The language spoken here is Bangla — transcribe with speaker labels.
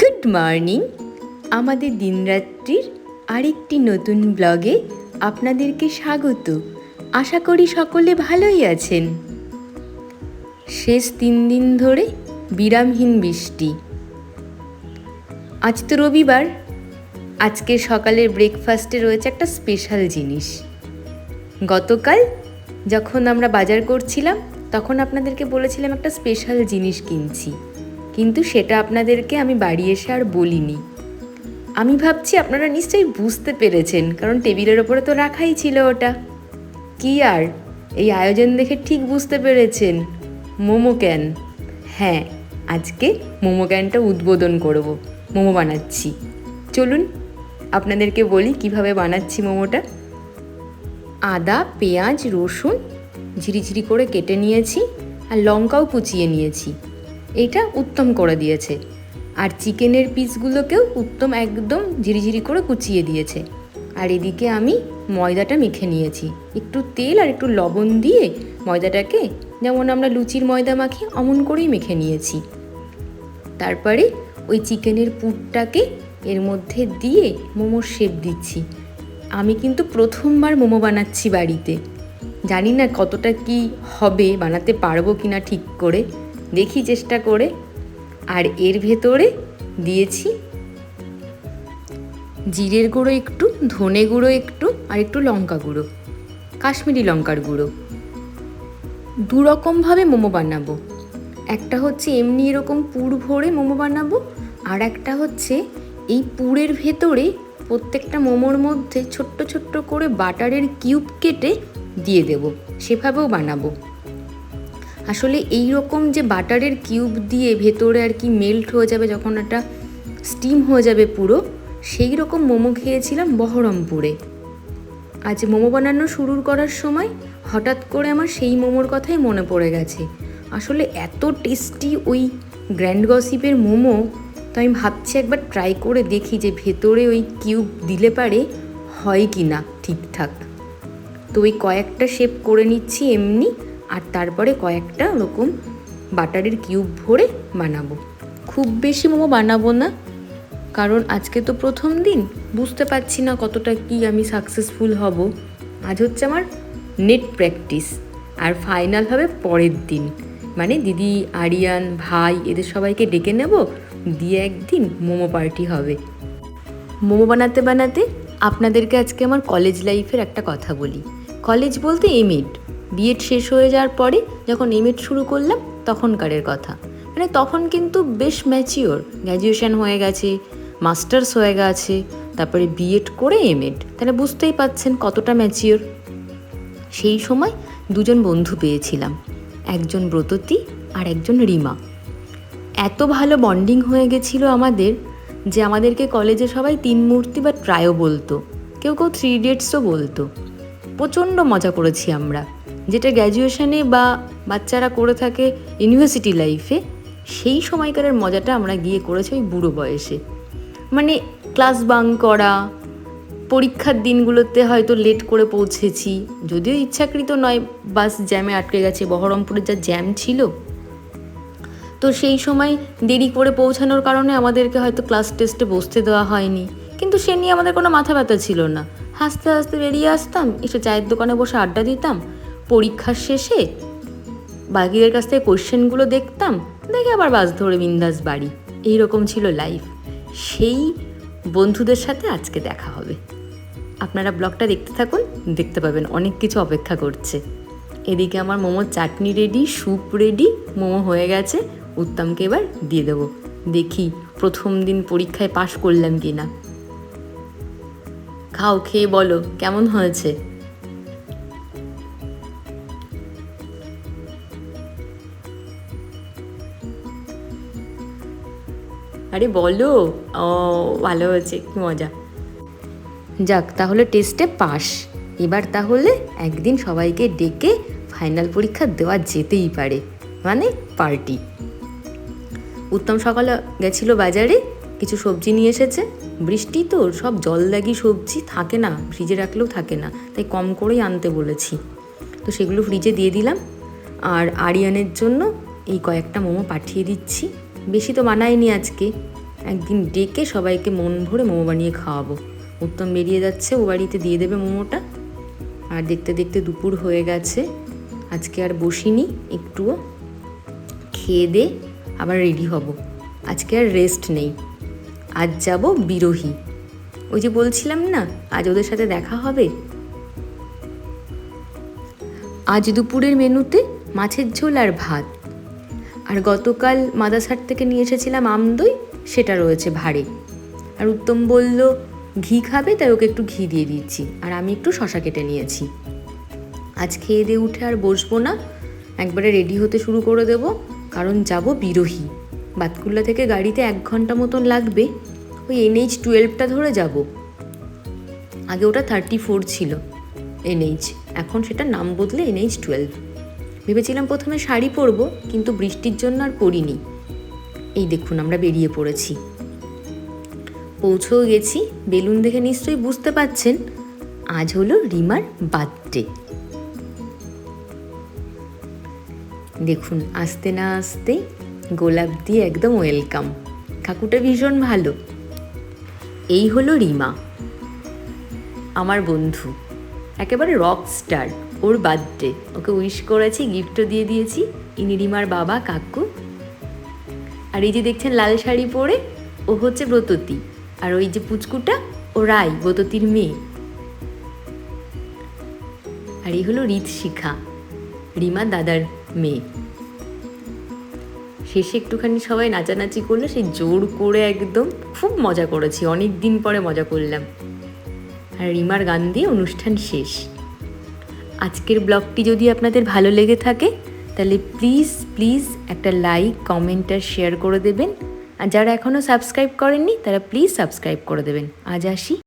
Speaker 1: Good morning. আমাদের দিনরাত্রির আরেকটি নতুন ব্লগে আপনাদেরকে স্বাগত। আশা করি সকলে ভালোই আছেন। শেষ তিন দিন ধরে বিরামহীন বৃষ্টি। আজ তো রবিবার। আজকে সকালের ব্রেকফাস্টে রয়েছে একটা স্পেশাল জিনিস। গতকাল যখন আমরা বাজার করছিলাম, তখন আপনাদেরকে বলেছিলাম একটা স্পেশাল জিনিস কিনছি। কিন্তু সেটা আপনাদেরকে আমি বাড়ি এসে আর বলিনি। আমি ভাবছি আপনারা নিশ্চয়ই বুঝতে পেরেছেন, কারণ টেবিলের ওপরে তো রাখাই ছিল ওটা। কি আর, এই আয়োজন দেখে ঠিক বুঝতে পেরেছেন। মোমো ক্যান। হ্যাঁ আজকে মোমো ক্যানটা উদ্বোধন করব, মোমো বানাচ্ছি। চলুন, আপনাদেরকে বলি কীভাবে বানাচ্ছি মোমোটা। আদা, পেঁয়াজ, রসুন ঝিরিঝিরি করে কেটে নিয়েছি আর লঙ্কাও কুচিয়ে নিয়েছি। এইটা উত্তম করে দিয়েছে। আর চিকেনের পিসগুলোকেও উত্তম একদম ঝিরিঝিরি করে কুচিয়ে দিয়েছে। আর এদিকে আমি ময়দাটা মেখে নিয়েছি। একটু তেল আর একটু লবণ দিয়ে ময়দাটাকে যেমন আমরা লুচির ময়দা মাখি, অমন করেই মেখে নিয়েছি। তারপরে ওই চিকেনের পুরটাকে এর মধ্যে দিয়ে মোমোর শেপ দিচ্ছি। আমি কিন্তু প্রথমবার মোমো বানাচ্ছি বাড়িতে। জানি না কতটা কি হবে, বানাতে পারব কি না ঠিক করে। দেখি চেষ্টা করে। আর এর ভেতরে দিয়েছি জিরের গুঁড়ো একটু, ধনে গুঁড়ো একটু আর একটু লঙ্কা গুঁড়ো, কাশ্মীরি লঙ্কার গুঁড়ো। দু রকমভাবে মোমো বানাবো। একটা হচ্ছে এমনি এরকম পুর ভরে মোমো বানাবো, আর একটা হচ্ছে এই পুরের ভেতরে প্রত্যেকটা মোমোর মধ্যে ছোট্ট ছোট্ট করে বাটারের কিউব কেটে দিয়ে দেব। সেভাবেও বানাবো। আসলে এই রকম যে বাটারের কিউব দিয়ে ভেতরে আর কি মেল্ট হয়ে যাবে, যখন একটা স্টিম হয়ে যাবে পুরো সেই রকম মোমো খেয়েছিলাম বহরমপুরে। আজ মোমো বানানো শুরু করার সময় হঠাৎ করে আমার সেই মোমোর কথাই মনে পড়ে গেছে। আসলে এত টেস্টি ওই গ্র্যান্ড গসিপের মোমো, তো আমি ভাবছি একবার ট্রাই করে দেখি যে ভেতরে ওই কিউব দিলে পারে হয় কি না ঠিকঠাক। তো ওই কয়েকটা শেপ করে নিচ্ছি এমনি আর তারপরে কয়েকটা ওরকম বাটারের কিউব ভরে বানাবো। খুব বেশি মোমো বানাবো না, কারণ আজকে তো প্রথম দিন। বুঝতে পারছি না কতটা কি আমি সাকসেসফুল হব। আজ হচ্ছে আমার নেট প্র্যাকটিস আর ফাইনাল হবে পরের দিন। মানে দিদি, আরিয়ান, ভাই, এদের সবাইকে ডেকে নেব, দিয়ে একদিন মোমো পার্টি হবে। মোমো বানাতে বানাতে আপনাদেরকে আজকে আমার কলেজ লাইফের একটা কথা বলি। কলেজ বলতে এমএড বিএড শেষ হয়ে যাওয়ার পরে যখন এমএড শুরু করলাম, তখনকারের কথা। মানে তখন কিন্তু বেশ ম্যাচিওর গ্র্যাজুয়েশন হয়ে গেছে মাস্টার্স হয়ে গেছে, তারপরে বিএড করে এমএড তাহলে বুঝতেই পাচ্ছেন কতটা ম্যাচিওর সেই সময় দুজন বন্ধু পেয়েছিলাম, একজন ব্রততী আর একজন রিমা। এত ভালো বন্ডিং হয়ে গেছিল আমাদের যে আমাদেরকে কলেজে সবাই তিন মূর্তি বা ট্রায়ও বলতো, কেউ কেউ থ্রি ইডিয়েটসও বলতো। প্রচণ্ড মজা করেছি আমরা। যেটা গ্র্যাজুয়েশনে বা বাচ্চারা করে থাকে ইউনিভার্সিটি লাইফে সেই সময়কারের মজাটা আমরা গিয়ে করেছি ওই বুড়ো বয়সে। মানে ক্লাস বাং করা, পরীক্ষার দিনগুলোতে হয়তো লেট করে পৌঁছেছি, যদিও ইচ্ছাকৃত নয় বাস জ্যামে আটকে গেছে, বহরমপুরে যা জ্যাম ছিল। তো সেই সময় দেরি করে পৌঁছানোর কারণে আমাদেরকে হয়তো ক্লাস টেস্টে বসতে দেওয়া হয়নি। কিন্তু সে নিয়ে আমাদের কোনো মাথা ব্যথা ছিল না। হাসতে হাসতে বেরিয়ে আসতাম, এসে চায়ের দোকানে বসে আড্ডা দিতাম পরীক্ষার শেষে বাকিদের কাছ থেকে কোশ্চেনগুলো দেখতাম, দেখে আবার বাস ধরে বিন্দাস বাড়ি। এইরকম ছিল লাইফ সেই বন্ধুদের সাথে আজকে দেখা হবে। আপনারা ব্লগটা দেখতে থাকুন, দেখতে পাবেন অনেক কিছু অপেক্ষা করছে। এদিকে আমার মোমোর chutney ready soup ready momo হয়ে গেছে। উত্তমকে এবার দিয়ে দেবো। দেখি প্রথম দিন পরীক্ষায় পাশ করলাম কি না খাও, খেয়ে বলো, কেমন হয়েছে? আরে বলো। ও, ভালো হয়েছে, কি মজা। যাক, তাহলে টেস্টে পাস এবার তাহলে একদিন সবাইকে ডেকে ফাইনাল পরীক্ষা দেওয়া যেতেই পারে মানে পার্টি উত্তম সকালে গেছিল বাজারে, কিছু সবজি নিয়ে এসেছে। বৃষ্টি তো, সব জল লাগি সবজি, থাকে না ফ্রিজে রাখলেও থাকে না, তাই কম করেই আনতে বলেছি। তো সেগুলো ফ্রিজে দিয়ে দিলাম। আর আরিয়ানের জন্য এই কয়েকটা মোমো পাঠিয়ে দিচ্ছি। বেশি তো বানায়নি আজকে। একদিন ডেকে সবাইকে মন ভরে মোমো বানিয়ে খাওয়াবো। উত্তম বেরিয়ে যাচ্ছে, ও বাড়িতে দিয়ে দেবে মোমোটা। আর দেখতে দেখতে দুপুর হয়ে গেছে। আজকে আর বসিনি, একটুও। খেয়ে দে, আবার রেডি হব। আজকে আর রেস্ট নেই। আজ যাব বিরোহী। ওই যে বলছিলাম না, আজ ওদের সাথে দেখা হবে। আজ দুপুরের মেনুতে মাছের ঝোল আর ভাত। আর গতকাল মাদাসার থেকে নিয়ে এসেছিলাম আমদই সেটা রয়েছে ভাড়ে আর উত্তম বলল, ঘি খাবে, তাই ওকে একটু ঘি দিয়ে দিচ্ছি, আর আমি একটু শশা কেটে নিয়েছি। আজ খেয়ে দিয়ে উঠে আর বসবো না, একবারে রেডি হতে শুরু করে দেব, কারণ যাব বিরোহী। বাতকুল্লা থেকে গাড়িতে এক ঘণ্টা মতন লাগবে, ওই এনএইচ টুয়েলভটা ধরে যাব। আগে ওটা থার্টি ফোর ছিল এনএইচ এখন সেটা নাম বদলে এনএইচ টুয়েলভ ভেবেছিলাম প্রথমে শাড়ি পরবো, কিন্তু বৃষ্টির জন্য আর পরিনি। এই দেখুন, আমরা বেরিয়ে পড়েছি। পৌঁছেও গেছি, বেলুন দেখে নিশ্চয়ই বুঝতে পাচ্ছেন, আজ হলো রিমার বার্থডে। দেখুন, আসতে না আসতে গোলাপ দিয়ে একদম ওয়েলকাম। কাকুটা ভীষণ ভালো। এই হলো রিমা, আমার বন্ধু, একেবারে রক স্টার। ওর বার্থডে ওকে উইশ করেছি গিফটও দিয়ে দিয়েছি। ইনি রিমার বাবা, কাকু। আর এই যে দেখছেন লাল শাড়ি পরে, ও হচ্ছে ব্রততী। আর ওই যে পুচকুটা, ও রাই, ব্রততির মেয়ে। আর এই হলো রীত শিখা রিমা দাদার মেয়ে। শেষে একটুখানি সবাই নাচানাচি করল, সেই জোর করে একদম খুব মজা করেছি। অনেক দিন পরে মজা করলাম। আর রিমার গান দিয়ে অনুষ্ঠান শেষ। আজকের ব্লগটি যদি আপনাদের ভালো লেগে থাকে, তাহলে প্লিজ প্লিজ একটা লাইক কমেন্ট আর শেয়ার করে দেবেন। আর যারা এখনও সাবস্ক্রাইব করেননি, তারা প্লিজ সাবস্ক্রাইব করে দেবেন। আজ আসি।